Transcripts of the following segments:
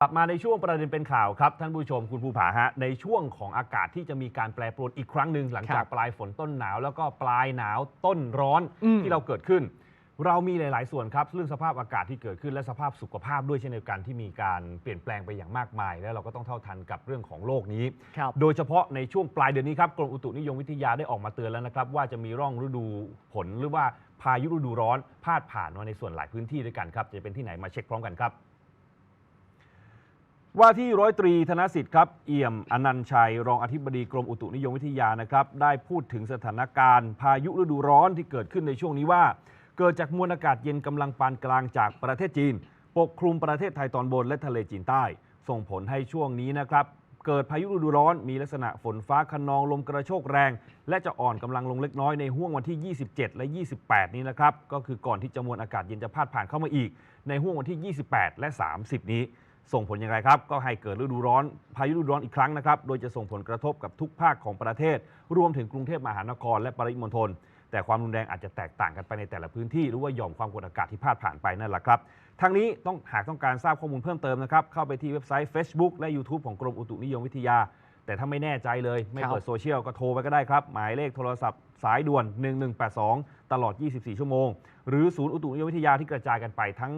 กลับมาในช่วงประเด็นเป็นข่าวครับท่านผู้ชมคุณภูผาฮะในช่วงของอากาศที่จะมีการแปรปรวนอีกครั้งหนึ่งหลังจากครับปลายฝนต้นหนาว แล้วก็ปลายหนาวต้นร้อนอืมที่เราเกิดขึ้น เรามีหลาย ๆ ส่วนครับเรื่องสภาพอากาศที่เกิดขึ้นและสภาพสุขภาพด้วยเช่นเดียวกันที่มีการเปลี่ยนแปลงไปอย่างมากมาย และเราก็ต้องเท่าทันกับเรื่องของโลกนี้ครับโดยเฉพาะในช่วงปลายเดือนนี้ครับกรมอุตุนิยมวิทยาได้ออกมาเตือนแล้วนะครับว่าจะมีร่องฤดูฝนหรือว่าพายุฤดูร้อนพาดผ่านมาในส่วนหลายพื้นที่ด้วยกันครับจะเป็นที่ไหนมาเช็คพร้อมกันครับ ว่าที่ร้อยตรีธนสิทธิ์ครับ เอี่ยมอนันชัย รองอธิบดีกรมอุตุนิยมวิทยานะครับ ได้พูดถึงสถานการณ์ พายุฤดูร้อนที่เกิดขึ้นในช่วงนี้ว่า เกิดจากมวลอากาศเย็นกำลังปานกลางจากประเทศจีน ปกคลุมประเทศไทยตอนบนและทะเลจีนใต้ ส่งผลให้ช่วงนี้นะครับ เกิดพายุฤดูร้อน มีลักษณะฝนฟ้าคะนองลมกระโชกแรง และจะอ่อนกำลังลงเล็กน้อยในห่วงวันที่ 27 และ 28 นี้นะครับก็คือก่อนที่จะมวลอากาศเย็นจะพาดผ่านเข้ามาอีก ในห่วงวันที่ 28 และ 30 นี้ ส่งผลอย่างไรครับ ก็ให้เกิดฤดูร้อน พายุฤดูร้อนอีกครั้งนะครับ โดยจะส่งผลกระทบกับทุกภาคของประเทศ รวมถึงกรุงเทพมหานคร และปริมณฑลแต่ความรุนแรงอาจจะแตกต่างกันไปในแต่ละพื้นที่ หรือว่าหย่อมความกดอากาศที่พาดผ่านไปนั่นแหละครับทางนี้ต้องหากต้องการทราบข้อมูลเพิ่มเติมนะครับ เข้าไปที่เว็บไซต์ Facebook และ YouTube ของกรมอุตุนิยมวิทยา แต่ถ้าไม่แน่ใจเลย ไม่ครับเปิดโซเชียลก็โทรไปก็ได้ครับ หมายเลขโทรศัพท์สายด่วน 1182 ตลอด 24 ชั่วโมง หรือศูนย์อุตุนิยมวิทยาที่กระจายกันไปทั้ง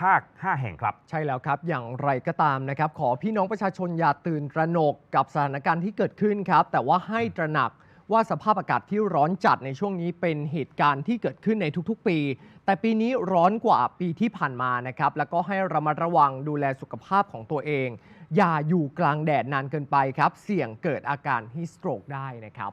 ภาค 5 แห่งครับ ใช่แล้วครับ อย่างไรก็ตามนะครับ ขอพี่น้องประชาชนอย่าตื่นตระหนกกับสถานการณ์ที่เกิดขึ้นครับ แต่ว่าให้ตระหนักว่าสภาพอากาศที่ร้อนจัดในช่วงนี้เป็นเหตุการณ์ที่เกิดขึ้นในทุกๆ ปี แต่ปีนี้ร้อนกว่าปีที่ผ่านมานะครับ แล้วก็ให้ระมัดระวังดูแลสุขภาพของตัวเอง อย่าอยู่กลางแดดนานเกินไปครับ เสี่ยงเกิดอาการฮิสโตรกได้นะครับ